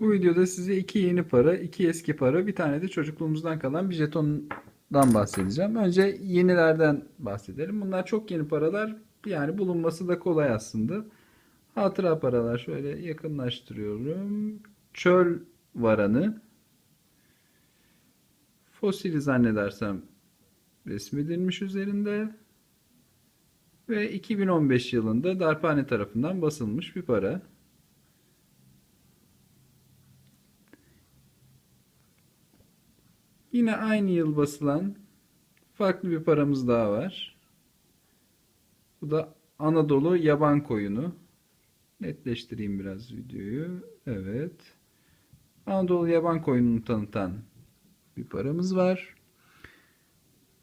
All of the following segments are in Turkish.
Bu videoda size iki yeni para, iki eski para, bir tane de çocukluğumuzdan kalan bir jetondan bahsedeceğim. Önce yenilerden bahsedelim. Bunlar çok yeni paralar. Yani bulunması da kolay aslında. Hatıra paralar şöyle yakınlaştırıyorum. Çöl varanı. Fosili zannedersem resmedilmiş üzerinde. Ve 2015 yılında Darphane tarafından basılmış bir para. Yine aynı yıl basılan farklı bir paramız daha var. Bu da Anadolu yaban koyunu. Netleştireyim biraz videoyu. Evet. Anadolu yaban koyununu tanıtan bir paramız var.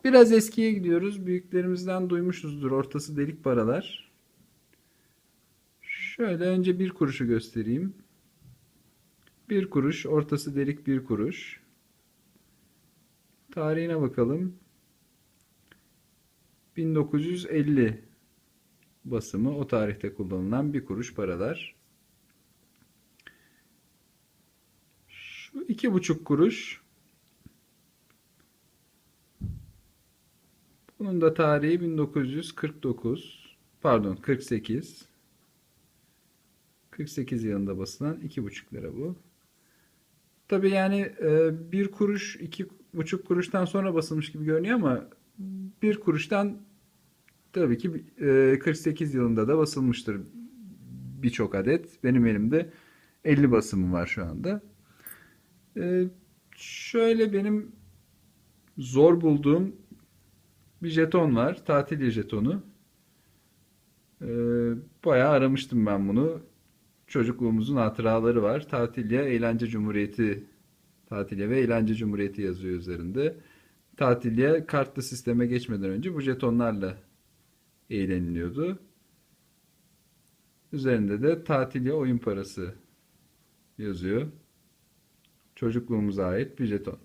Biraz eskiye gidiyoruz. Büyüklerimizden duymuşuzdur. Ortası delik paralar. Şöyle önce bir kuruşu göstereyim. Bir kuruş, ortası delik bir kuruş. Tarihine bakalım. 1950 basımı o tarihte kullanılan bir kuruş paralar. Şu iki buçuk kuruş. Bunun da tarihi 1949. Pardon 48. 48 yılında basılan iki buçuk lira bu. Tabii yani e, bir kuruş, iki buçuk kuruştan sonra basılmış gibi görünüyor ama bir kuruştan tabii ki e, 48 yılında da basılmıştır birçok adet. Benim elimde 50 basımı var şu anda. E, şöyle benim zor bulduğum bir jeton var. Tatil jetonu. E, bayağı aramıştım ben bunu. Çocukluğumuzun hatıraları var. Tatilya Eğlence Cumhuriyeti Tatilya ve Eğlence Cumhuriyeti yazıyor üzerinde. Tatilya kartlı sisteme geçmeden önce bu jetonlarla eğleniliyordu. Üzerinde de Tatilya oyun parası yazıyor. Çocukluğumuza ait bir jeton.